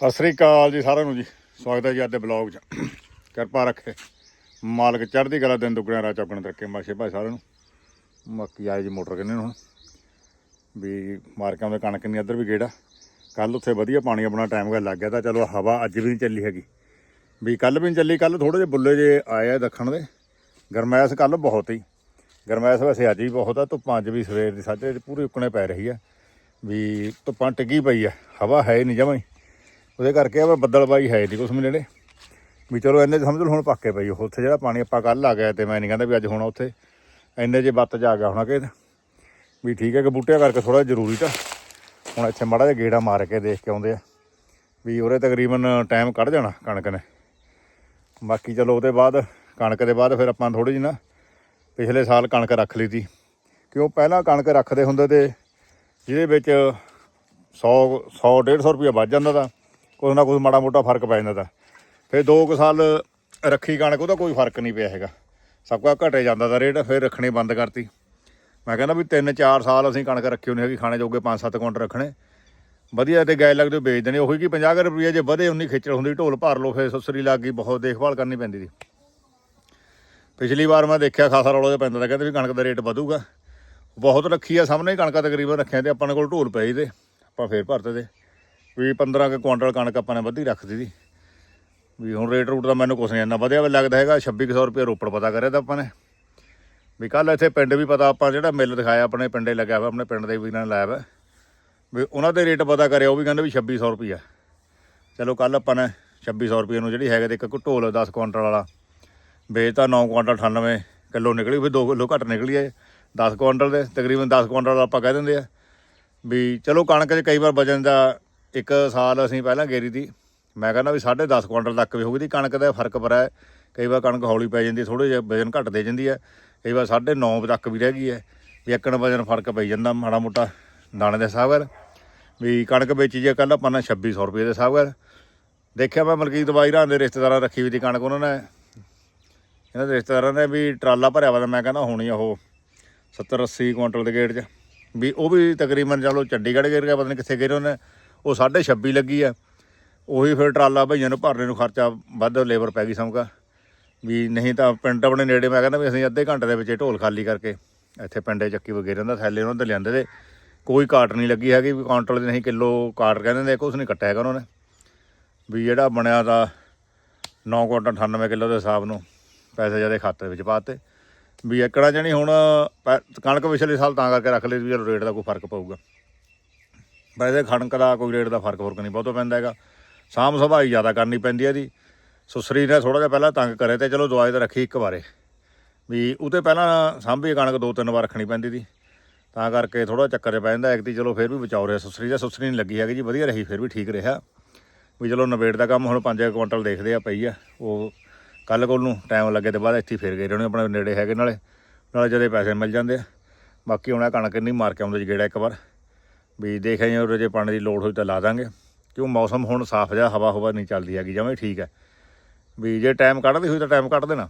ਸਤਿ ਸ੍ਰੀ ਅਕਾਲ ਜੀ ਸਾਰਿਆਂ ਨੂੰ ਜੀ। ਸਵਾਗਤ ਹੈ ਜੀ ਅੱਜ ਦੇ ਬਲੌਗ 'ਚ। ਕਿਰਪਾ ਰੱਖੇ। ਮਾਲਕ ਚੜ੍ਹਦੀ ਕਲਾ ਦਿਨ ਦੁਗਣਿਆ ਰਾਤ ਚੌਕਣ ਤੱਕੇ ਮਾਸ਼ੇ ਭਾਈ ਸਾਰਿਆਂ ਨੂੰ। ਮੱਕੀ ਆਏ ਜੀ ਮੋਟਰ ਕਿੰਨੇ ਨੂੰ ਵੀ ਮਾਰ ਦੇ ਕਣਕ ਨਹੀਂ ਇੱਧਰ ਵੀ ਗੇੜਾ। ਕੱਲ ਉੱਥੇ ਵਧੀਆ ਪਾਣੀ ਆਪਣਾ ਟਾਈਮ ਗਾ ਲੱਗ ਗਿਆ ਤਾਂ ਚਲੋ ਹਵਾ ਅੱਜ ਵੀ ਨਹੀਂ ਚੱਲੀ ਹੈਗੀ। ਵੀ ਕੱਲ ਵੀ ਨਹੀਂ ਚੱਲੀ ਕੱਲ ਥੋੜੇ ਜਿਹੇ ਬੁੱਲੇ ਜੇ ਆਏ ਆ ਦੱਖਣ ਦੇ। ਗਰਮੈਸ਼ ਕੱਲ ਬਹੁਤ ਹੀ ਗਰਮੈਸ਼ ਵੈਸੇ ਅੱਜ ਵੀ ਬਹੁਤ ਆ, ਧੁੱਪਾਂ ਅੱਜ ਵੀ ਸਵੇਰ ਦੀ ਸਾਜੇ ਪੂਰੀ ਉੱਕਣੇ ਪੈ ਰਹੀ ਆ। ਵੀ ਧੁੱਪਾਂ ਟਿੱਗੀ ਪਈ ਆ, ਹਵਾ ਹੈ ਨਹੀਂ ਜਮਾਂ ਉਹਦੇ ਕਰਕੇ ਆ ਬੱਦਲਬਾਈ ਹੈ ਨਹੀਂ ਕੁਛ ਵੀ ਨੇੜੇ। ਵੀ ਚਲੋ ਇੰਨੇ ਸਮਝ ਲਓ ਹੁਣ ਪੱਕੇ ਪਈ ਉਹ, ਉੱਥੇ ਜਿਹੜਾ ਪਾਣੀ ਆਪਾਂ ਕੱਲ ਆ ਗਿਆ ਤੇ ਮੈਂ ਨਹੀਂ ਕਹਿੰਦਾ ਵੀ ਅੱਜ ਹੁਣ ਉੱਥੇ। ਇੰਨੇ 'ਚ ਬੱਤ ਜਾ ਗਿਆ ਹੋਣਾ ਕਿ ਵੀ ਠੀਕ ਹੈ ਕਿ ਬੂਟਿਆਂ ਕਰਕੇ ਥੋੜਾ ਜ਼ਰੂਰੀ ਤਾਂ। ਹੁਣ ਇੱਥੇ ਮਾੜਾ ਜਿਹਾ ਗੇੜਾ ਮਾਰ ਕੇ ਦੇਖ ਕੇ ਆਉਂਦੇ ਆ। ਵੀ ਉਰੇ ਤਕਰੀਬਨ ਟਾਈਮ ਕੱਢ ਜਾਣਾ ਕਣਕ ਨੇ। ਬਾਕੀ ਚਲੋ ਉਹਦੇ ਬਾਅਦ, ਕਣਕ ਦੇ ਬਾਅਦ ਫਿਰ ਆਪਾਂ ਥੋੜੀ ਜਿਹੀ ਨਾ ਪਿਛਲੇ ਸਾਲ ਕਣਕ ਰੱਖ ਲਈ ਤੀ ਕਿਉਂ ਪਹਿਲਾਂ ਕਣਕ ਰੱਖਦੇ ਹੁੰਦੇ ਤੇ ਜਿਹਦੇ ਵਿੱਚ 100 100 150 ਰੁਪਏ ਵੱਧ ਜਾਂਦਾ ਤਾਂ। ਕੁਝ ਨਾ ਕੁਛ ਮਾੜਾ ਮੋਟਾ ਫ਼ਰਕ ਪੈ ਜਾਂਦਾ ਤਾਂ। ਫਿਰ ਦੋ ਕੁ ਸਾਲ ਰੱਖੀ ਕਣਕ, ਉਹਦਾ ਕੋਈ ਫ਼ਰਕ ਨਹੀਂ ਪਿਆ ਹੈਗਾ। ਸਭ ਕੁਝ ਘਟੇ ਜਾਂਦਾ ਦਾ ਰੇਟ, ਫਿਰ ਰੱਖਣੀ ਬੰਦ ਕਰਤੀ। ਮੈਂ ਕਹਿੰਦਾ ਵੀ 3-4 ਸਾਲ ਅਸੀਂ ਕਣਕ ਰੱਖੀ ਹੋਣੀ ਹੈਗੀ, ਖਾਣੇ ਜੋਗੇ 5-7 ਕੁਇੰਟਲ ਰੱਖਣੇ। ਵਧੀਆ ਤੇ ਗਾਇ ਲੱਗਦੇ ਵੇਚ ਦੇਣੇ, ਉਹੀ ਕੀ 50 ਰੁਪਏ ਜੇ ਵਧੇ, ਉਨੀ ਖੇਚਲ ਹੁੰਦੀ, ਢੋਲ ਭਰ ਲਓ, ਫਿਰ ਸੁਸਰੀ ਲੱਗ ਗਈ, ਬਹੁਤ ਦੇਖਭਾਲ ਕਰਨੀ ਪੈਂਦੀ ਸੀ। ਪਿਛਲੀ ਵਾਰ ਮੈਂ ਦੇਖਿਆ ਖਾਸਾ ਰੌਲਾ ਜਿਹਾ ਪੈਂਦਾ ਤਾਂ ਕਹਿੰਦੇ ਵੀ ਕਣਕ ਦਾ ਰੇਟ ਵਧੂਗਾ। ਬਹੁਤ ਰੱਖੀ ਆ, ਸਾਹਮਣੇ ਹੀ ਕਣਕਾਂ ਤਕਰੀਬਨ ਰੱਖਿਆ ਤੇ ਆਪਾਂ ਨੇ ਕੋਲ ਢੋਲ ਪਏ ਤੇ, ਆਪਾਂ ਫੇਰ ਭਰਤੇ ਤੇ। ਵੀ 15 ਕੁ ਕੁਆਂਟਲ ਕਣਕ ਆਪਾਂ ਨੇ ਵੱਧੀ ਰੱਖਦੀ ਸੀ। ਵੀ ਹੁਣ ਰੇਟ ਰੂਟ ਦਾ ਮੈਨੂੰ ਕੁਛ ਨਹੀਂ ਇੰਨਾ ਵਧਿਆ, ਵੀ ਲੱਗਦਾ ਹੈਗਾ 2600 ਰੁਪਏ ਰੋਪੜ ਪਤਾ ਕਰਿਆ ਤਾਂ ਆਪਾਂ ਨੇ। ਵੀ ਕੱਲ ਇੱਥੇ ਪਿੰਡ ਵੀ ਪਤਾ ਆਪਾਂ ਜਿਹੜਾ ਮਿੱਲ ਦਿਖਾਇਆ, ਆਪਣੇ ਪਿੰਡੇ ਲੱਗਿਆ ਵਾ, ਆਪਣੇ ਪਿੰਡ ਦੇ ਵੀਰਾਂ ਨੇ ਲਾਇਆ ਵਾ। ਵੀ ਉਹਨਾਂ ਦੇ ਰੇਟ ਪਤਾ ਕਰਿਆ, ਉਹ ਵੀ ਕਹਿੰਦੇ ਵੀ 2600 ਰੁਪਈਆ ਚਲੋ ਕੱਲ ਆਪਾਂ ਨੇ 2600 ਰੁਪਏ ਨੂੰ ਜਿਹੜੀ ਹੈਗਾ ਤੇ ਇੱਕ ਢੋਲ 10 ਕੁਆਂਟਲ ਵਾਲਾ ਵੇਚਤਾ 9 ਕੁਆਂਟਲ 98 ਕਿਲੋ ਨਿਕਲੀ ਫਿਰ 2 ਕਿਲੋ ਘੱਟ ਨਿਕਲੀ ਹੈ 10 ਕੁਆਂਟਲ ਦੇ, ਤਕਰੀਬਨ 10 ਕੁਆਂਟਲ ਆਪਾਂ ਕਹਿ ਦਿੰਦੇ ਆ। ਵੀ ਚਲੋ ਕਣਕ 'ਚ ਕਈ ਵਾਰ ਵਜਨ ਦਾ ਇੱਕ ਸਾਲ ਅਸੀਂ ਪਹਿਲਾਂ ਗੇਰੀ ਦੀ ਮੈਂ ਕਹਿੰਦਾ ਵੀ 10.5 ਕੁਇੰਟਲ ਤੱਕ ਵੀ ਹੋ ਗਈ ਦੀ ਕਣਕ ਦਾ ਫ਼ਰਕ ਪਰਾ ਹੈ। ਕਈ ਵਾਰ ਕਣਕ ਹੌਲੀ ਪੈ ਜਾਂਦੀ ਥੋੜੇ ਜਿਹਾ ਵਜਨ ਘੱਟ ਦੇ ਜਾਂਦੀ ਹੈ। ਕਈ ਵਾਰ 9.5 ਤੱਕ ਵੀ ਰਹਿ ਗਈ ਹੈ। ਵੀ ਇੱਕਣ ਵਜਨ ਫ਼ਰਕ ਪਈ ਜਾਂਦਾ ਮਾੜਾ ਮੋਟਾ ਦਾਣੇ ਦੇ ਹਿਸਾਬ ਨਾਲ ਵੀ ਕਣਕ ਵੇਚੀ ਜੇ ਕੱਲ ਆਪਾਂ ਨੇ 2600 ਰੁਪਏ ਦੇ ਹਿਸਾਬ ਨਾਲ ਦੇਖਿਆ ਮੈਂ ਮਲਕੀਤ ਬਾਈ ਰਾਂ ਦੇ ਰਿਸ਼ਤੇਦਾਰਾਂ ਰੱਖੀ ਵੀ ਦੀ ਕਣਕ ਉਹਨਾਂ ਨੇ। ਇਹਨਾਂ ਦੇ ਰਿਸ਼ਤੇਦਾਰਾਂ ਨੇ ਵੀ ਟਰਾਲਾ ਭਰਿਆ ਵਾ ਤਾਂ ਮੈਂ ਕਹਿੰਦਾ ਹੋਣੀ ਆ ਉਹ 70 80 ਕੁਇੰਟਲ ਦੇ ਗੇਟ 'ਚ। ਵੀ ਉਹ ਵੀ ਤਕਰੀਬਨ ਚਲੋ ਚੰਡੀਗੜ੍ਹ ਗੇਰ ਗਿਆ, ਪਤਾ ਨਹੀਂ ਕਿੱਥੇ ਗਏ ਉਹਨੇ। ਉਹ 26 ਲੱਗੀ ਆ। ਉਹੀ ਫਿਰ ਟਰਾਲਾ ਭਈਆਂ ਨੂੰ ਭਰਨੇ ਨੂੰ ਖਰਚਾ ਵੱਧ ਲੇਬਰ ਪੈ ਗਈ ਸਮਕਾ ਵੀ ਨਹੀਂ ਤਾਂ ਪਿੰਡ ਆਪਣੇ ਨੇੜੇ, ਮੈਂ ਕਹਿੰਦਾ ਵੀ ਅਸੀਂ ਅੱਧੇ ਘੰਟੇ ਦੇ ਵਿੱਚ ਇਹ ਢੋਲ ਖਾਲੀ ਕਰਕੇ ਇੱਥੇ ਪਿੰਡੇ ਚੱਕੀ ਵਗੇ ਦਾ ਥੈਲੇ ਉਹਨਾਂ ਦੇ ਲਿਆਂਦੇ ਤੇ ਕੋਈ ਕਾਟ ਨਹੀਂ ਲੱਗੀ ਹੈਗੀ, ਵੀ ਕਾਉਂਟਰ ਦੇ ਨਹੀਂ ਕਿਲੋ ਕਾਟ ਕਹਿੰਦੇ ਨੇ, ਕੁਛ ਨਹੀਂ ਕੱਟਿਆ ਹੈਗਾ ਉਹਨਾਂ ਨੇ। ਵੀ ਜਿਹੜਾ ਬਣਿਆ ਦਾ 9 ਕੁਇੰਟਲ 98 ਕਿਲੋ ਦੇ ਹਿਸਾਬ ਨੂੰ ਪੈਸੇ ਜਿਆਦੇ ਖਾਤੇ ਵਿੱਚ ਪਾਤੇ। ਵੀ ਏਕੜਾ ਜਣੀ ਹੁਣ ਪੈ- ਕਣਕ ਪਿਛਲੇ ਸਾਲ ਤਾਂ ਕਰਕੇ ਰੱਖ ਲਈ ਵੀ ਚਲੋ ਰੇਟ ਦਾ ਕੋਈ ਫ਼ਰਕ ਪਊਗਾ। ਵੈਸੇ ਕਣਕ ਦਾ ਕੋਈ ਰੇਟ ਦਾ ਫ਼ਰਕ ਫ਼ਰਕ ਨਹੀਂ ਬਹੁਤਾ ਪੈਂਦਾ ਹੈਗਾ। ਸਾਮ ਸਭਾਈ ਜ਼ਿਆਦਾ ਕਰਨੀ ਪੈਂਦੀ ਹੈ ਦੀ ਸੁਸਰੀ ਨੇ ਥੋੜਾ ਜਿਹਾ ਪਹਿਲਾਂ ਤੰਗ ਕਰੇ ਤੇ ਚਲੋ ਦਵਾਈ ਤਾਂ ਰੱਖੀ ਇੱਕ ਵਾਰੇ। ਵੀ ਉਹਤੇ ਪਹਿਲਾਂ ਸਾਂਭੀ ਕਣਕ ਦੋ ਤਿੰਨ ਵਾਰ ਰੱਖਣੀ ਪੈਂਦੀ ਦੀ ਤਾਂ ਕਰਕੇ ਥੋੜਾ ਚੱਕਰ ਜਿਹਾ ਪੈ ਜਾਂਦਾ ਇੱਕ ਦੀ, ਚਲੋ ਫਿਰ ਵੀ ਬਚਾਓ ਰਿਹਾ। ਸੁਸਰੀ ਦਾ ਸੁਸਰੀ ਨਹੀਂ ਲੱਗੀ ਹੈਗੀ ਜੀ, ਵਧੀਆ ਰਹੀ, ਫਿਰ ਵੀ ਠੀਕ ਰਿਹਾ। ਵੀ ਚਲੋ ਨਵੇੜ ਦਾ ਕੰਮ ਹੁਣ 5 ਕੁਇੰਟਲ ਦੇਖਦੇ ਆ ਪਈ ਆ। ਉਹ ਕੱਲ ਕੋਲ ਨੂੰ ਟਾਈਮ ਲੱਗੇ ਤੇ ਬਾਅਦ ਇੱਥੇ ਫਿਰ ਗਏ ਰਹਿਣੇ ਆਪਣੇ ਨੇੜੇ ਹੈਗੇ ਨਾਲੇ। ਨਾਲੇ ਜਦੇ ਪੈਸੇ ਮਿਲ ਜਾਂਦੇ ਆ। ਬਾਕੀ ਹੁਣ ਇਹ ਕਣਕ ਨਹੀਂ ਮਾਰ ਕੇ ਆਉਂਦੇ ਜੀ ਗੇੜਾ ਇੱਕ ਵਾਰ। ਵੀ ਦੇਖਿਆ ਜੀ ਉਹ ਜੇ ਪਾਣੀ ਦੀ ਲੋੜ ਹੋਈ ਤਾਂ ਲਾ ਦਾਂਗੇ। ਕਿਉਂ ਮੌਸਮ ਹੁਣ ਸਾਫ਼ ਜਿਹਾ, ਹਵਾ ਹਵਾ ਨਹੀਂ ਚੱਲਦੀ ਹੈਗੀ, ਜਮਾਂ ਠੀਕ ਹੈ। ਵੀ ਜੇ ਟਾਈਮ ਕੱਢਦੀ ਹੋਈ ਤਾਂ ਟਾਈਮ ਕੱਢ ਦੇਣਾ।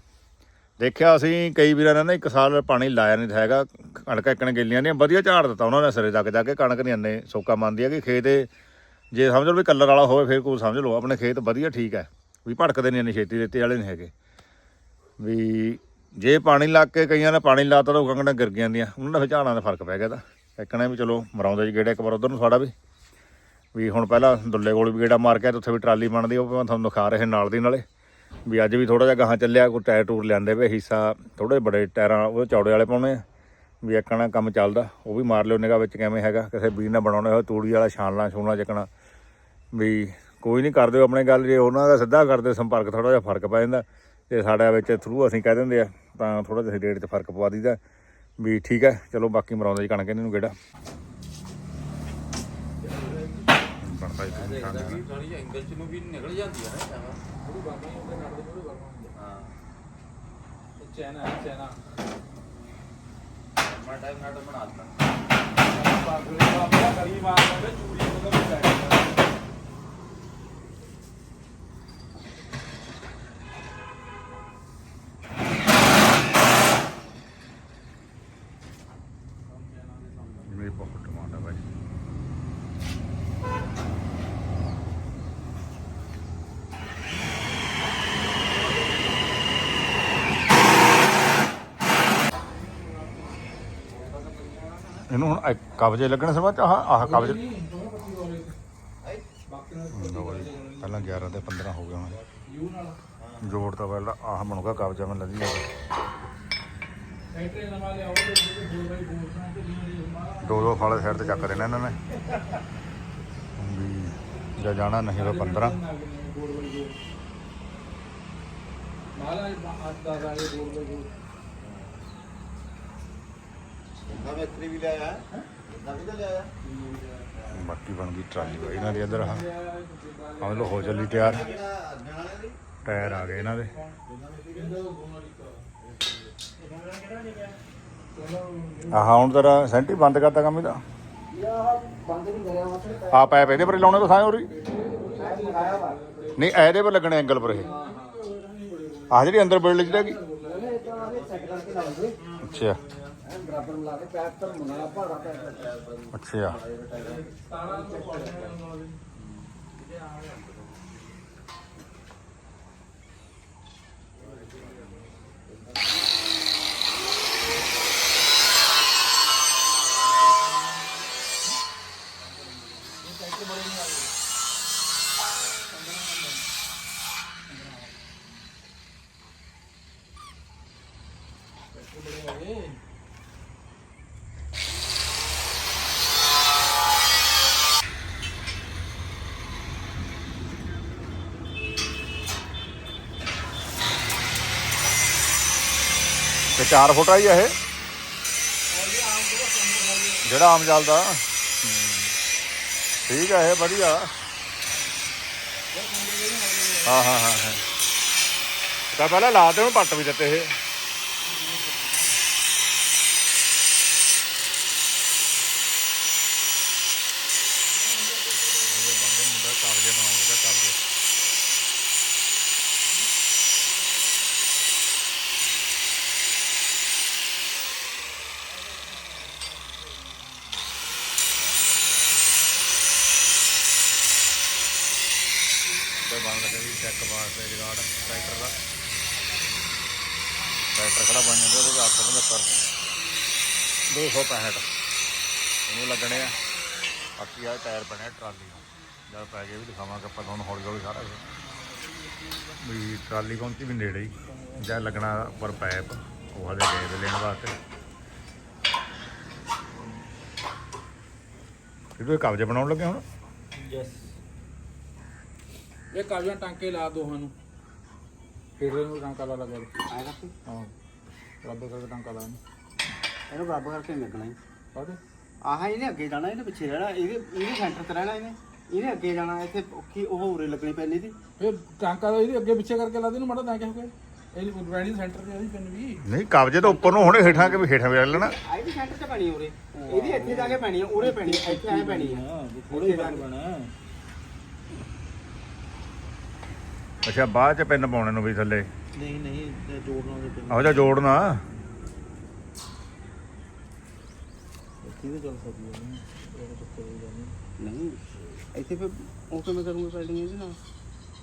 ਦੇਖਿਆ ਅਸੀਂ ਕਈ ਵੀਰਾਂ ਨੇ ਨਾ, ਇੱਕ ਸਾਲ ਪਾਣੀ ਲਾਇਆ ਨਹੀਂ ਹੈਗਾ, ਕਣਕਾਂ ਇੱਕਣ ਗਿੱਲੀਆਂ ਨੇ ਵਧੀਆ ਝਾੜ ਦਿੱਤਾ ਉਹਨਾਂ ਨੇ ਸਿਰੇ ਤੱਕ ਜਾ ਕੇ, ਕਣਕ ਨਹੀਂ ਅੰਨੇ ਸੋਕਾ ਮੰਨਦੀ ਹੈ ਕਿ ਖੇਤ ਜੇ ਸਮਝ ਲਓ ਵੀ ਕਲਰ ਵਾਲਾ ਹੋਵੇ, ਫਿਰ ਕੋਈ ਸਮਝ ਲਓ, ਆਪਣੇ ਖੇਤ ਵਧੀਆ ਠੀਕ ਹੈ, ਵੀ ਭੜਕਦੇ ਨਹੀਂ ਇੰਨੇ ਛੇਤੀ, ਰੇਤੇ ਵਾਲੇ ਨਹੀਂ ਹੈਗੇ। ਵੀ ਜੇ ਪਾਣੀ ਲੱਗ ਕੇ ਕਈਆਂ ਨੇ ਪਾਣੀ ਲਾਤਾ ਤਾਂ ਉਹ ਕੰਗਣਾ ਗਿਰ ਦੀਆਂ ਉਹਨਾਂ ਦਾ ਫਿਰ ਝਾੜਾਂ ਦਾ ਫ਼ਰਕ ਪੈ ਗਿਆ ਤਾਂ। ਇੱਕਣੇ ਵੀ ਚਲੋ ਮਰਾਉਂਦੇ ਜੀ ਗੇੜਾ ਇੱਕ ਵਾਰ ਉਧਰ ਨੂੰ ਸਾਡਾ ਵੀ। ਵੀ ਹੁਣ ਪਹਿਲਾਂ ਦੁੱਲੇ ਕੋਲ ਵੀ ਗੇੜਾ ਮਾਰ ਕੇ ਆਏ ਤੇ ਉੱਥੇ ਵੀ ਟਰਾਲੀ ਬਣਦੀ, ਉਹ ਮੈਂ ਤੁਹਾਨੂੰ ਦਿਖਾ ਰਹੇ ਨਾਲ ਦੀ ਨਾਲੇ। ਵੀ ਅੱਜ ਵੀ ਥੋੜਾ ਜਿਹਾ ਗਾਹਾਂ ਚੱਲਿਆ, ਕੋਈ ਟਾਇਰ ਟੂਰ ਲਿਆਂਦੇ ਵੇ ਹਿੱਸਾ ਥੋੜੇ ਬੜੇ ਟਾਇਰਾਂ ਉਹ ਚੌੜੇ ਵਾਲੇ ਪਾਉਣੇ ਆ। ਵੀ ਇੱਕਣਾ ਕੰਮ ਚੱਲਦਾ, ਉਹ ਵੀ ਮਾਰ ਲਿਓ ਨਿਗਾ ਵਿੱਚ ਕਿਵੇਂ ਹੈਗਾ, ਕਿਸੇ ਬੀਜ ਨਾਲ ਬਣਾਉਣੇ ਹੋਏ ਤੂੜੀ ਵਾਲਾ ਛਾਣਨਾ ਛੂਣਾ, ਚੱਕਣਾ। ਵੀ ਕੋਈ ਨਹੀਂ ਕਰਦੇ ਆਪਣੇ ਗੱਲ, ਜੇ ਉਹਨਾਂ ਦਾ ਸਿੱਧਾ ਕਰਦੇ ਸੰਪਰਕ ਥੋੜਾ ਜਿਹਾ ਫ਼ਰਕ ਪੈ ਜਾਂਦਾ। ਤੇ ਸਾਡਾ ਵਿੱਚ ਥਰੂ ਅਸੀਂ ਕਹਿ ਦਿੰਦੇ ਆ, ਤਾਂ ਥੋੜਾ ਜਿਹਾ ਰੇਟ 'ਚ ਫ਼ਰਕ ਪਵਾ ਦਈਦਾ। ਵੀ ਠੀਕ ਹੈ, ਚਲੋ ਬਾਕੀ ਮਰਾਉਂਦੇ ਜੀ ਕਣਕ ਇਹਨਾਂ ਨੂੰ ਕਿਹੜਾ ਬਣਦਾ ਜੀ ਤੁਹਾਨੂੰ ਕਣਕ ਦਾ। ਸਾਰੀ ਐਂਗਲ ਚ ਨੂੰ ਵੀ ਨਿਕਲ ਜਾਂਦੀ ਹੈ ਨਾ ਹਾਂ ਚੈਨਾ ਚੈਨਾ ਮੈਂ ਟਾਈਮ ਨਾਲ ਬਣਾ ਦਿੱਤਾ ਪਾਗਲੇ ਦਾ ਆਪਣਾ ਕਰੀ ਮਾਰ ਲੈਂਦੇ ਚੂੜੀ ਤੋਂ ਵੀ ਪੈ ਜਾਂਦਾ ਮੇਰੀ ਬਹੁਤ ਡਿਮਾਂਡ ਹੈ ਭਾਈ ਇਹਨੂੰ ਹੁਣ ਇੱਕ ਕਬਜੇ ਲੱਗਣੇ ਸਰਵਾ ਆਹ ਆਹ ਕਬਜੇ ਲਓ ਜੀ, ਪਹਿਲਾਂ 11 ਤੇ 15 ਹੋ ਗਏ ਹੁਣ। ਜੋੜ ਤਾਂ ਪਹਿਲਾਂ ਆਹ ਬਣੂਗਾ ਕਬਜਾ ਮੈਂ ਲੱਗੀ ਬੋਲ ਦੀ ਦੋ ਫਾਲੇ ਸਾਈਡ ਤੇ ਚੱਕ ਦੇਣਾ ਇਹਨਾਂ ਨੇ। ਵੀ ਜਾਂ ਜਾਣਾ ਨਹੀਂ ਤਾਂ 15 ਗੋਲ ਵਾਲੀ ਗੋਲ ਮਾਲਾ ਅੱਜ ਦਾ ਰਾਏ ਵਾਲੀ ਗੋਲ ਨਵੇਂ ਮਿਸਤਰੀ ਵੀ ਲਿਆਇਆ। ਨਵੀਂ ਤਾਂ ਲਿਆਇਆ। ਬਾਕੀ ਬਣ ਗਈ ਟਰਾਲੀ ਬਾਈ ਇਹਨਾਂ ਦੀ ਇੱਧਰ ਆਹ। ਲੋ ਹੋ ਚੱਲੀ ਤਿਆਰ। ਟਾਇਰ ਆ ਗਏ ਇਹਨਾਂ ਦੇ। ਆਹ ਹੁਣ ਤੇਰਾ ਸੈਂਟੀ ਬੰਦ ਕਰਤਾ ਕੰਮ ਇਹਦਾ। ਆ ਪੈਪ ਇਹਦੇ ਪਰ ਲਾਉਣੇ ਤਾਂ ਸਾਰੇ ਵਾ ਨਹੀਂ ਇਹਦੇ ਪਰ ਲੱਗਣੇ ਐਂਗਲ ਪਰ ਇਹ। ਆਹ ਜਿਹੜੀ ਅੰਦਰ ਬਿਲਡ ਜਿਹੜੀ ਲਾਉਂਦੇ ਅੱਛਾ। ਐਨ ਬਰਾਬਰ ਮਿਲਾ ਕੇ ਪੈਪ ਤਾਂ ਮੰਗਣਾ ਭਾੜਾ ਪੈਪ ਅੱਛਾ। ਤਾਰਾਂ ਤੋਂ ਪਾਉਣੇ ਉਹਨਾਂ 4 ਫੁੱਟ ਆ ਜੀ ਇਹ। ਜਿਹੜਾ ਆਮ ਚੱਲਦਾ ਠੀਕ ਆ ਇਹ, ਵਧੀਆ। ਹਾਂ ਹਾਂ ਹਾਂ ਹਾਂ। ਤਾਂ ਪਹਿਲਾਂ ਲਾ ਦੇ ਉਹਨੂੰ ਪੱਟ ਵੀ ਦਿੱਤੇ ਇਹ ਮੁੰਡਾ ਕਾਗਜ਼ੇ ਬਣਾਉਂਦਾ ਕਾਗਜ਼ੇ ਤੇ ਬਣ ਲੱਗਾ ਜੀ ਜਗਾੜ ਟਰੈਕਟਰ ਦਾ। ਟਰੈਕਟਰ ਖੜਾ ਬਣ ਜਾਂਦਾ, ਉਹਦੇ 875 265 ਉਹਨੂੰ ਲੱਗਣੇ ਆ। ਬਾਕੀ ਆ ਟਾਇਰ ਬਣੇ ਆ ਟਰਾਲੀ ਨੂੰ ਜਦ ਪੈ ਗਏ ਵੀ ਦਿਖਾਵਾਂਗੇ ਆਪਾਂ ਤੁਹਾਨੂੰ ਹੌਲੀ ਹੌਲੀ ਸਾਰਾ ਕੁਛ। ਵੀ ਟਰਾਲੀ ਪਹੁੰਚੀ ਵੀ ਨੇੜੇ ਹੀ। ਜਾਂ ਲੱਗਣਾ ਪਰ ਪੈਪ ਉਹ ਹਲੇ ਗਏ ਦੇ ਲੈਣ ਵਾਸਤੇ। ਇਹਦੇ ਕਬਜੇ ਬਣਾਉਣ ਲੱਗੇ ਹੁਣ? ਯੈਸ ਇਹ ਕਾਲੀਆਂ ਟਾਂਕੇ ਲਾ ਦੋਹਾਂ ਨੂੰ ਫਿਰ ਇਹਨੂੰ ਟਾਂਕਾ ਲਾ ਲਗਾ ਆਇਆ ਕਰਕੇ ਹਾਂ। ਰੱਬ ਕਰਕੇ ਟਾਂਕਾ ਲਾ ਇਹਨੂੰ। ਇਹਨੂੰ ਬਰਾਬਰ ਕਰਕੇ ਲੱਗਣਾ ਹੀ ਕਾਹਦੇ ਆਹ ਇਹਨੇ ਅੱਗੇ ਜਾਣਾ ਇਹਨੇ ਪਿੱਛੇ ਰਹਿਣਾ। ਇਹਦੇ ਇਹਨੇ ਸੈਂਟਰ ਤੇ ਰਹਿਣਾ ਇਹਨੇ। ਇਹਨੇ ਅੱਗੇ ਜਾਣਾ ਇੱਥੇ ਔਖੀ ਉਹ ਉਰੇ ਲੱਗਣੀ ਪੈਣੀ ਦੀ ਫਿਰ ਟਾਂਕਾ ਦਾ ਇਹਦੇ ਅੱਗੇ ਪਿੱਛੇ ਕਰਕੇ ਲਾ ਦੇ ਨੂੰ ਮੜਾ ਤਾਂ ਕਿਹਾ ਹੋਇਆ ਇਹ ਰੈਡੀ ਸੈਂਟਰ ਤੇ ਆਦੀ ਪਿੰਨ ਵੀ। ਨਹੀਂ ਕਬਜੇ ਤੋਂ ਉੱਪਰ ਨੂੰ ਹੁਣੇ ਹੇਠਾਂ ਕਿ ਵੀ ਹੇਠਾਂ ਵੀ ਲੈ ਲੈਣਾ। ਆਈ ਵੀ ਸੈਂਟਰ ਤੇ ਪੈਣੀ ਉਰੇ। ਇਹਦੀ ਇੱਥੇ ਜਾ ਕੇ ਪੈਣੀ ਆ ਉਰੇ ਪੈਣੀ ਆ, ਇੱਥੇ ਐ ਪੈਣੀ ਆ। ਥੋੜੇ ਜਿਹਾ ਬਣਾ। ਅੱਛਾ ਬਾਅਦ ਚ ਪਿੰਨ ਪਾਉਣੇ ਨੂੰ ਵੀ ਥੱਲੇ? ਨਹੀਂ ਨਹੀਂ ਜੋੜਨਾ ਦੇ ਆਹੋ ਜਾ ਜੋੜਨਾ। ਕਿਹਦੇ ਚੱਲ ਸਕਦੀ ਹੈ ਇਹ ਚੱਕਰ ਹੋ ਜਾਂਦੀ ਨਹੀਂ ਇੱਥੇ ਫਿਰ ਉਹ ਕਿਵੇਂ ਕਰੂੰਗਾ ਪੈਲਡਿੰਗ ਇਹਦੇ ਨਾਲ?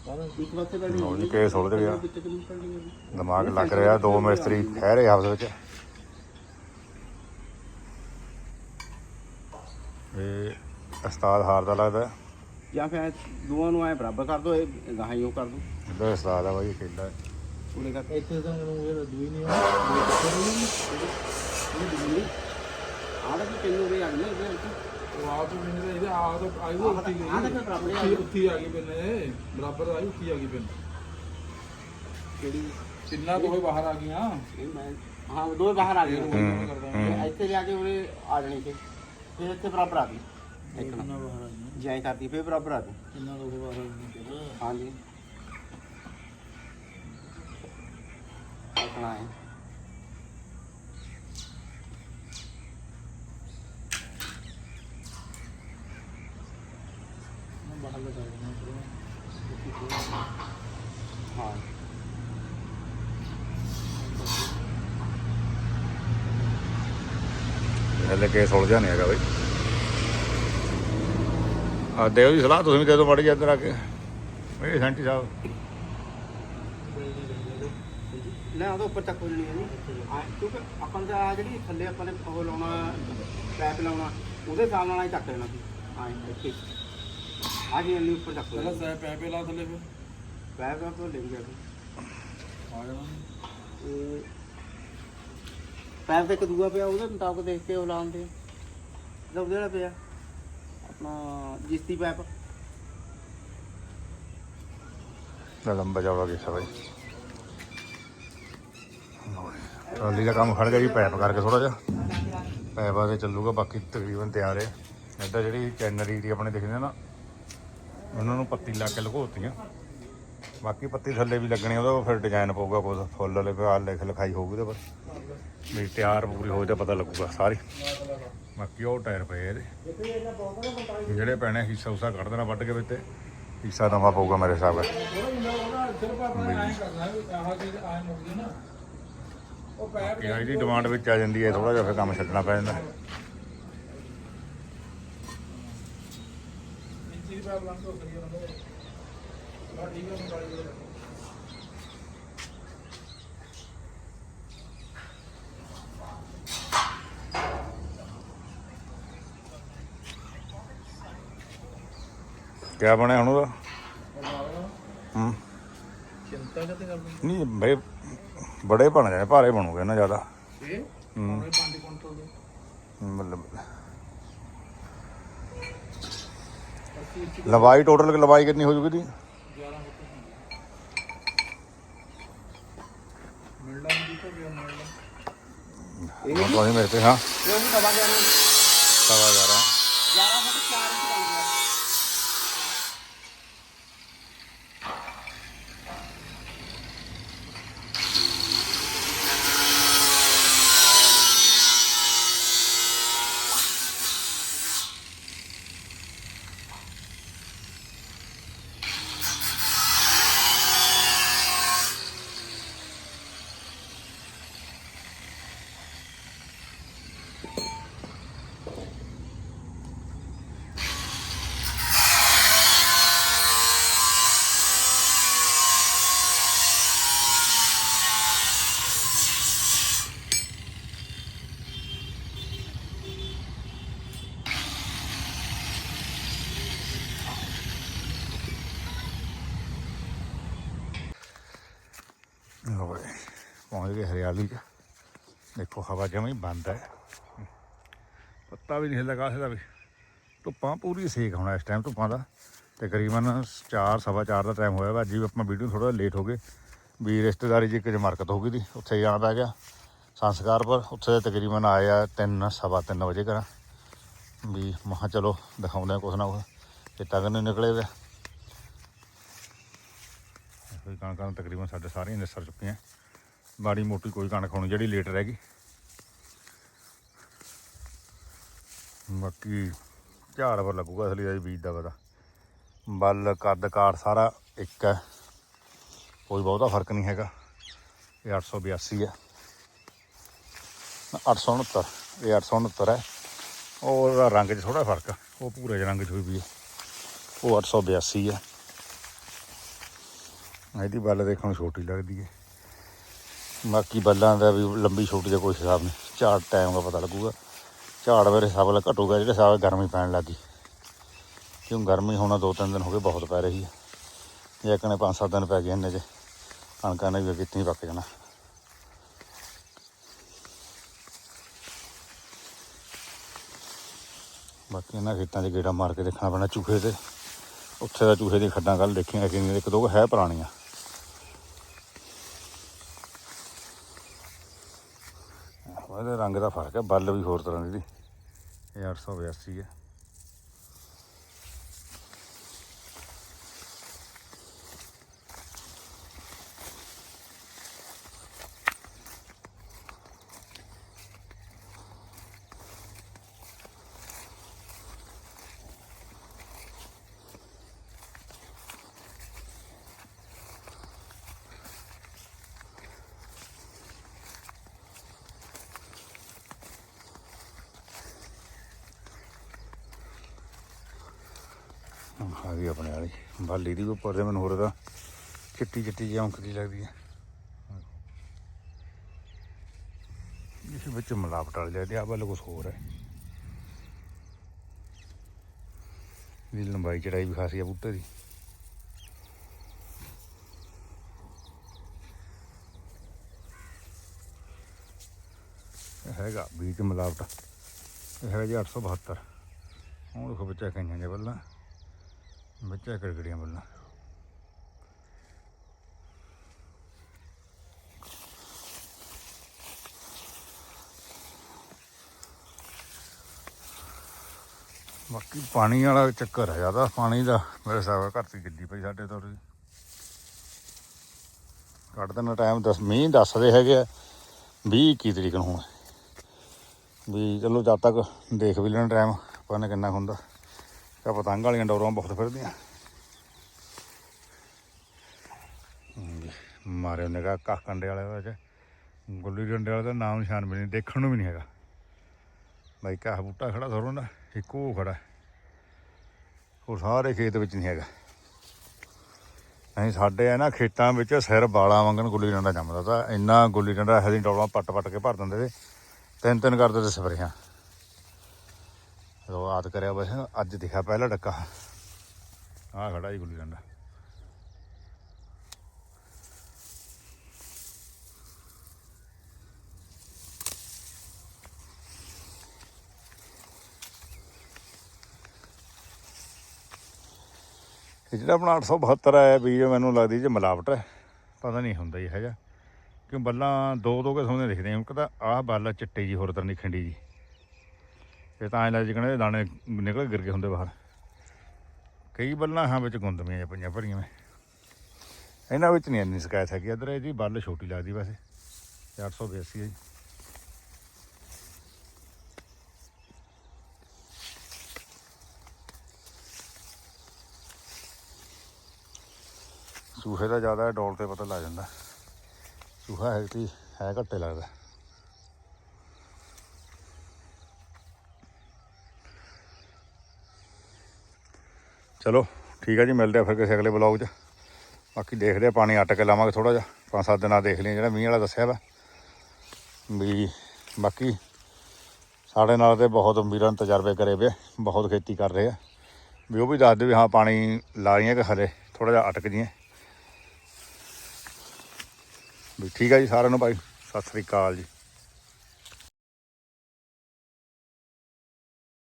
ਕਾਹਦਾ ਇੱਕ ਪਾਸੇ ਪੈਲਡਿੰਗ ਲਓ ਜੀ, ਕੇਸ ਉਲਝ ਗਿਆ। ਵਿੱਚ ਕਿਵੇਂ ਪੈਲਡਿੰਗ ਹੋਊਗੀ? ਦਿਮਾਗ ਲੱਗ ਰਿਹਾ ਦੋ ਮਿਸਤਰੀ ਠਹਿਰੇ ਆਪਸ ਵਿੱਚ। ਇਹ ਉਸਤਾਦ ਹਾਰਦਾ ਲੱਗਦਾ। ਜਾਂ ਫਿਰ ਦੋਵਾਂ ਨੂੰ ਐ ਬਰਾਬਰ ਕਰ ਦੋ ਇਹ ਗਾਹਾਂ ਹੀ ਉਹ ਕਰ ਦੋ। ਇਹਦਾ ਉਸਤਾਦ ਆ ਬਾਈ ਖੇਡਾ ਉਰੇ ਕਰਕੇ। ਇੱਥੇ ਤਾਂ ਮੈਨੂੰ ਇਹ ਦੂਈ ਨਹੀਂ ਇਹ ਦਿਖਦੀ ਆਹ ਤਾਂ ਪਿੰਨ ਉਰੇ ਆ ਗਈ ਨਾ ਇਹਦੇ ਵਿੱਚ। ਉਹ ਆਪ ਵੀ ਮੈਨੂੰ ਇਹਦੇ ਆ ਤਾਂ ਆਈ ਉਹ ਉੱਠੀ ਗਈ ਆਹ ਤਾਂ ਬਰਾਬਰ ਆ ਗਈ। ਉੱਥੀ ਆ ਗਈ ਇਹ। ਬਰਾਬਰ ਆਈ ਉੱਥੀ ਆ ਗਈ ਪਿੰਨ। ਕਿਹੜੀ? ਤਿੰਨਾਂ ਤੋਂ ਹੀ ਬਾਹਰ ਆ ਗਈਆਂ। ਇਹ ਮੈਂ ਹਾਂ ਦੋ ਬਾਹਰ ਆ ਗਏ ਤੇ ਇੱਥੇ ਜਾ ਕੇ ਉਰੇ ਆ ਜਾਣੀ ਕਿ ਫਿਰ ਇੱਥੇ ਬਰਾਬਰ ਆ ਗਈ। ਇੱਕ ਤਿੰਨਾਂ ਨਾ। ਬਾਹਰ ਆ ਗਈਆਂ। ਜਾਇ ਕਰਦੀ ਫਿਰ ਬਰਾਬਰ ਆ ਗਈ ਤਿੰਨਾਂ ਤੋਂ ਬਾਹਰ ਹਾਂਜੀ। ਆਪਣਾ ਹੈ। ਬਾਹਰ ਲਗਾ ਦੇਣਾ ਹਾਂ। ਹਲੇ ਕੇਸ ਉਲਝਿਆ ਨਹੀਂ ਹੈਗਾ ਬਾਈ। ਆ ਦਿਓ ਜੀ ਸਲਾਹ ਤੁਸੀਂ ਵੀ ਦੇ ਦਿਓ ਮਾੜੀ ਜਿਹੀ ਇੱਧਰ ਆ ਕੇ। ਇਹ ਸੈਂਟੀ ਸਾਹਿਬ। ਲੈ ਉਹਦੇ ਉੱਪਰ ਚੱਕ ਹੋ ਜਣੀ ਹੈ ਜੀ। ਆ ਕਿਉਂਕਿ ਆਪਾਂ ਨੂੰ ਆ ਜਿਹੜੀ ਥੱਲੇ ਆਪਾਂ ਨੇ ਉਹ ਲਾਉਣਾ ਪੈਪ ਲਾਉਣਾ ਉਹਦੇ ਹਿਸਾਬ ਨਾਲ ਹੀ ਚੱਕ ਲੈਣਾ ਸੀ ਹਾਂ ਇੱਥੇ ਆ ਜੀ ਇੰਨੀ ਉੱਪਰ ਚੱਕ ਪਹਿਲਾਂ ਲੈਣਾ ਸੈ ਪੈ ਪੇ ਲਾ ਥੱਲੇ ਫਿਰ। ਪੈਪ ਆਪਾਂ ਲੈ ਗਿਆ ਆ ਜਾਣਾ ਤੇ ਪੈਪ ਤੇ ਇੱਕ ਦੂਆ ਪਿਆ ਉਹਦੇ ਮੁਤਾਬਕ ਦੇਖ ਕੇ ਉਹ ਲਾਉਂਦੇ ਇਹਦਾ ਉਹਦੇ ਵਾਲਾ ਪਿਆ। ਆਪਣਾ ਜਿਸਤੀ ਪੈਪ। ਲੰਬਾ ਜਾਵੜਾ ਗਿਆ ਬਾਈ। ਟਰਾਲੀ ਦਾ ਕੰਮ ਖੜ ਗਿਆ ਜੀ, ਪੈਪ ਕਰਕੇ ਥੋੜਾ ਜਿਹਾ। ਪੈਪ ਆ ਕੇ ਚੱਲੂਗਾ, ਬਾਕੀ ਤਕਰੀਬਨ ਤਿਆਰ ਹੈ। ਇੱਦਾਂ ਜਿਹੜੀ ਚੈਨਰੀ ਦੀ ਆਪਣੇ ਦਿਖਦੇ ਨਾ, ਉਹਨਾਂ ਨੂੰ ਪੱਤੀ ਲਾ ਕੇ ਲਗੋਤੀਆਂ ਬਾਕੀ ਪੱਤੀ ਥੱਲੇ ਵੀ ਲੱਗਣੀ ਉਹਦਾ ਫਿਰ ਡਿਜ਼ਾਈਨ ਪਊਗਾ ਕੁਝ ਫੁੱਲ ਵਾਲੇ ਫਿਰ ਲਿਖ ਲਿਖਾਈ ਹੋਊਗੀ ਉਹਦੇ ਪਰ ਵੀ ਤਿਆਰ ਪੂਰੀ ਹੋਏ ਤਾਂ ਪਤਾ ਲੱਗੂਗਾ ਸਾਰੀ। ਬਾਕੀ ਉਹ ਟਾਇਰ ਪਏ ਇਹਦੇ। ਜਿਹੜੇ ਪੈਣੇ ਹਿੱਸਾ ਉਸਾ ਕੱਢ ਦੇਣਾ ਵੱਢ ਕੇ ਵਿੱਚ ਤੇ ਹਿੱਸਾ ਨਵਾਂ ਪਊਗਾ ਮੇਰੇ ਹਿਸਾਬ ਨਾਲ। ਕਿ ਇਹਦੀ ਡਿਮਾਂਡ ਵਿੱਚ ਆ ਜਾਂਦੀ ਹੈ ਥੋੜਾ ਜਿਹਾ ਫਿਰ ਕੰਮ ਛੱਡਣਾ ਪੈ ਜਾਂਦਾ। ਇੰਚੀ ਦੀ ਤੋਂ ਕਿਆ ਬਣਿਆ ਹੁਣ ਉਹਦਾ? ਹੂੰ। ਚਿੰਤਾ ਕਿਤੇ ਕਰਨੀ ਨਹੀਂ ਬੜੇ ਬੜੇ ਬਣ ਜਾਣੇ ਭਾਰੇ ਬਣੂਗੇ ਨਾ ਜ਼ਿਆਦਾ। ਇਹ? ਹੂੰ। ਉਹਨੇ 5 ਕੁਇੰਟਲ ਦੇ। ਮਤਲਬ 80 ਇੰਚੀ ਲੰਬਾਈ ਟੋਟਲ ਲੰਬਾਈ ਕਿੰਨੀ ਹੋ ਜੂਗੀ ਦੀ 11 ਫੁੱਟ ਗਿਆ ਹੁਣ ਤੁਸੀਂ ਮੇਰੇ ਤੇ ਹਾਂ ਇਹ ਵੀ ਦਬਾ ਗਿਆ ਨਾ ਸਵਾ ਹਜ਼ਾਰ ਆ। 11 ਫੁੱਟ 4 ਇੰਚ ਬਣ ਗਿਆ ਲਓ ਜੀ, ਪਹੁੰਚ ਗਏ ਹਰਿਆਲੀ 'ਚ ਦੇਖੋ ਹਵਾ ਜਮਾਂ ਹੀ ਬੰਦ ਹੈ। ਪੱਤਾ ਵੀ ਨਹੀਂ ਹਿੱਲਦਾ ਕਾਸੇ ਦਾ ਵੀ। ਧੁੱਪਾਂ ਪੂਰੀ ਸੇਕ ਹੋਣਾ ਇਸ ਟਾਈਮ ਧੁੱਪਾਂ ਦਾ। ਤਕਰੀਬਨ 4 ਸਵਾ 4 ਦਾ ਟਾਈਮ ਹੋਇਆ ਵਾ। ਅੱਜ ਵੀ ਆਪਾਂ ਵੀਡੀਓ ਥੋੜਾ ਲੇਟ ਹੋ ਗਏ। ਵੀ ਰਿਸ਼ਤੇਦਾਰੀ 'ਚ ਇੱਕ ਜਮਰਕਤ ਹੋ ਗਈ ਦੀ, ਉੱਥੇ ਜਾਣਾ ਪੈ ਗਿਆ। ਸੰਸਕਾਰ ਪਰ ਉੱਥੇ ਤਕਰੀਬਨ ਆਇਆ ਆ 3 ਸਵਾ 3 ਵਜੇ ਘਰਾਂ। ਵੀ ਮਹਾ ਚਲੋ ਦਿਖਾਉਂਦੇ ਆ ਕੁਛ ਨਾ ਕੁਛ। ਕਿਤਾ ਕਿ ਨਿਕਲੇ ਵੇ ਕੋਈ ਕਣਕਾਂ ਤਕਰੀਬਨ ਸਾਡੇ ਸਾਰੀਆਂ ਨਿਸਰ ਚੁੱਕੀਆਂ। ਬਾੜੀ ਮੋਟੀ ਕੋਈ ਕਣਕ ਹੋਣੀ ਜਿਹੜੀ ਲੇਟ ਰਹਿ ਗਈ। ਬਾਕੀ ਝਾੜ ਪਰ ਲੱਗੂਗਾ ਅਸਲੀ ਦਾ ਬੀਜ ਦਾ ਪਤਾ। ਬੱਲ, ਕੱਦ ਕਾਰ ਸਾਰਾ ਇੱਕ ਹੈ। ਕੋਈ ਬਹੁਤਾ ਫ਼ਰਕ ਨਹੀਂ ਹੈਗਾ। ਇਹ 882 ਹੈ। 869 ਇਹ 869 ਹੈ। ਉਹਦਾ ਰੰਗ 'ਚ ਥੋੜਾ ਫ਼ਰਕ ਉਹ ਪੂਰੇ ਜਿਹੇ ਰੰਗ 'ਚ ਹੋਈ ਵੀ ਹੈ। ਉਹ 882 ਹੈ। ਇਹਦੀ ਬੱਲ ਦੇਖਣ ਨੂੰ ਛੋਟੀ ਲੱਗਦੀ ਹੈ। ਬਾਕੀ ਬੱਲਾਂ ਦਾ ਵੀ ਲੰਬੀ ਛੋਟੀ ਦਾ ਕੋਈ ਹਿਸਾਬ ਨਹੀਂ। ਝਾੜ ਟਾਈਮ ਦਾ ਪਤਾ ਲੱਗੂਗਾ। ਝਾੜ ਮੇਰੇ ਹਿਸਾਬ ਨਾਲ ਘਟੂਗਾ, ਜਿਹੜੇ ਹਿਸਾਬ ਗਰਮੀ ਪੈਣ ਲੱਗੀ ਕਿਉਂ ਗਰਮੀ ਹੋਣਾ ਦੋ ਤਿੰਨ ਦਿਨ ਹੋ ਗਏ ਬਹੁਤ ਪੈ ਰਹੀ ਹੈ ਜੇ ਕਨੇ ਪੰਜ ਸੱਤ ਦਿਨ ਪੈ ਗਏ ਇੰਨੇ ਚ ਕਣਕਾਂ ਨੇ ਵੀ ਕਿਤਨੀ ਪੱਕ ਜਾਣਾ। ਬਾਕੀ ਇਹਨਾਂ ਖੇਤਾਂ 'ਚ ਗੇੜਾ ਮਾਰ ਕੇ ਦੇਖਣਾ ਪੈਣਾ ਚੂਹੇ ਤੇ। ਉੱਥੇ ਦਾ ਚੂਹੇ ਦੀ ਖੱਡਾਂ ਕੱਲ ਦੇਖੀਆਂ ਕਿ ਇੱਕ ਦੋ ਕੁ ਹੈ ਪੁਰਾਣੀਆਂ ਉਹਦੇ ਰੰਗ ਦਾ ਫ਼ਰਕ ਹੈ ਬੱਲ ਵੀ ਹੋਰ ਤਰ੍ਹਾਂ ਦੀ ਇਹ 882 ਹੈ। ਆ ਗਈ ਆਪਣੇ ਵਾਲੀ। ਬਾਲੀ ਦੀ ਵੀ ਉੱਪਰ ਦੇ ਮੈਨੂੰ ਹੋਰ ਦਾ ਚਿੱਟੀ ਚਿੱਟੀ ਜਿਹੀ ਔਂਕਦੀ ਲੱਗਦੀ ਹੈ ਇਸ ਵਿੱਚ ਮਿਲਾਵਟ ਵਾਲੇ ਜਾਂਦੇ ਆ ਵੱਲ ਕੁਝ ਹੋਰ ਹੈ ਇਹਦੀ ਲੰਬਾਈ ਚੜਾਈ ਵੀ ਖਾਸੀ ਆ ਬੂਟੇ ਦੀ। ਹੈਗਾ ਬੀਜ ਮਿਲਾਵਟ। ਇਹ ਹੈਗਾ ਜੀ 872 ਹੁਣ ਦੇਖੋ ਬੱਚਾ ਕਈਆਂ ਦੇ ਬੱਲਾਂ ਬੱਚਾ ਕੜਕੜੀਆਂ ਬੱਲਾਂ ਬਾਕੀ ਪਾਣੀ ਵਾਲਾ ਚੱਕਰ ਹੈ ਜ਼ਿਆਦਾ, ਪਾਣੀ ਦਾ ਮੇਰੇ ਹਿਸਾਬ ਘਰ ਘੱਟ ਹੀ ਪਈ ਸਾਡੇ ਤੋਂ ਕੱਢ ਦੇਣਾ ਟਾਈਮ ਦੱਸ, ਮੀਂਹ ਦੱਸਦੇ ਹੈਗੇ ਆ 20 21 ਤਰੀਕ ਨੂੰ। ਹੁਣ ਵੀ ਚਲੋ ਜਦ ਤੱਕ ਦੇਖ ਵੀ ਲੈਣਾ ਟਾਈਮ ਪਤਾ ਨਹੀਂ ਕਿੰਨਾ ਕੁ ਹੁੰਦਾ। ਤਾਂ ਪਤੰਗ ਵਾਲੀਆਂ ਡੋਰਾਂ ਬਹੁਤ ਫਿਰਦੀਆਂ। ਹਮ ਜੀ, ਮਾਰੇ ਨਿਕਾ ਕਾ ਕੰਡੇ ਵਾਲੇ ਵਿੱਚ। ਗੁੱਲੀ ਡੰਡੇ ਵਾਲੇ ਦਾ ਨਾਮ ਨਿਸ਼ਾਨ ਵੀ ਨਹੀਂ ਦੇਖਣ ਨੂੰ ਵੀ ਨਹੀਂ ਹੈਗਾ। ਬਾਈ ਕਾ ਬੂਟਾ ਖੜਾ ਸਰੋਂ ਦਾ ਇੱਕੋ ਖੜਾ। ਉਹ ਸਾਰੇ ਖੇਤ ਵਿੱਚ ਨਹੀਂ ਹੈਗਾ। ਨਹੀਂ ਸਾਡੇ ਆ ਨਾ ਖੇਤਾਂ ਵਿੱਚ ਸਿਰ ਬਾਲਾਂ ਵਾਂਗਣ ਗੁੱਲੀ ਡੰਡਾ ਜੰਮਦਾ ਤਾਂ ਇੰਨਾ ਗੁੱਲੀ ਡੰਡਾ ਇਹੋ ਜਿਹੀ ਡੋਲਾਂ ਪੱਟ ਪੱਟ ਕੇ ਭਰ ਦਿੰਦੇ ਤੇ ਤਿੰਨ ਤਿੰਨ ਕਰਦੇ ਤੇ ਸਪਰੇਆਂ। ਉਹ ਕਰਿਆ ਵੈਸੇ ਅੱਜ ਦਿਖਿਆ ਪਹਿਲਾ ਡੱਕਾ। ਆਹ ਖੜਾ ਜੀ ਗੁੱਲੀ ਡੰਡਾ। ਇਹ ਜਿਹੜਾ ਆਪਣਾ 872 ਆਇਆ ਬੀਜ ਮੈਨੂੰ ਲੱਗਦੀ ਜੇ ਮਿਲਾਵਟ ਹੈ। ਪਤਾ ਨਹੀਂ ਹੁੰਦਾ ਹੀ ਹੈਗਾ ਕਿਉਂ ਬੱਲਾਂ ਦੋ ਦੋ ਕਿਸਮ ਦੇ ਦਿਖਦੇ ਹੁਣ ਕਹਿੰਦਾ ਆਹ ਬੱਲ ਆ ਚਿੱਟੇ ਜੀ ਹੋਰ ਤਰ੍ਹਾਂ ਦੀ ਖੰਡੀ ਜੀ ਇਹ ਤਾਂ ਐ ਲੱਗ ਜਿਕਣੇ ਦਾਣੇ ਨਿਕਲ ਗਿਰ ਗਏ ਹੁੰਦੇ ਬਾਹਰ। ਕਈ ਬੱਲਾਂ ਹਾਂ ਵਿੱਚ ਗੁੰਦਮੀਆਂ ਜਾਂ ਪਈਆਂ ਭਰੀਆਂ ਮੈਂ। ਇਹਨਾਂ ਵਿੱਚ ਨਹੀਂ ਇੰਨੀ ਸ਼ਿਕਾਇਤ ਹੈਗੀ। ਇਧਰ ਇਹਦੀ ਬੱਲ ਛੋਟੀ ਲੱਗਦੀ ਵੈਸੇ। 882 ਹੈ ਜੀ। ਸੂਹੇ ਦਾ ਜ਼ਿਆਦਾ ਡੋਲ ਤੇ ਪਤਾ ਲੱਗ ਜਾਂਦਾ। ਸੂਹਾ ਹੈ ਕਿ ਹੈ ਘੱਟੇ ਲੱਗਦਾ। ਚਲੋ, ਠੀਕ ਹੈ ਜੀ, ਮਿਲਦੇ ਆ ਫਿਰ ਕਿਸੇ ਅਗਲੇ ਬਲੌਗ 'ਚ। ਬਾਕੀ ਦੇਖਦੇ ਆ, ਪਾਣੀ ਅੱਟ ਕੇ ਲਾਵਾਂਗੇ ਥੋੜਾ ਜਿਹਾ। ਪੰਜ ਸੱਤ ਦਿਨਾਂ ਦੇਖ ਲਈ ਜਿਹੜਾ ਮੀਂਹ ਵਾਲਾ ਦੱਸਿਆ ਵਾ। ਵੀ ਬਾਕੀ ਸਾਡੇ ਨਾਲ ਤੇ ਬਹੁਤ ਵੀਰਾਂ ਨੇ ਤਜਰਬੇ ਕਰੇ ਵੇ ਬਹੁਤ ਖੇਤੀ ਕਰ ਰਹੇ ਆ। ਵੀ ਉਹ ਵੀ ਦੱਸਦੇ ਵੀ ਹਾਂ, ਪਾਣੀ ਲਾ ਰਹੀਆਂ ਕਿ ਹਲੇ ਥੋੜਾ ਜਿਹਾ ਅਟਕ ਜੀਆਂ ਵੀ ਠੀਕ ਆ ਜੀ, ਸਾਰਿਆਂ ਨੂੰ ਭਾਈ, ਸਤਿ ਸ੍ਰੀ ਅਕਾਲ ਜੀ।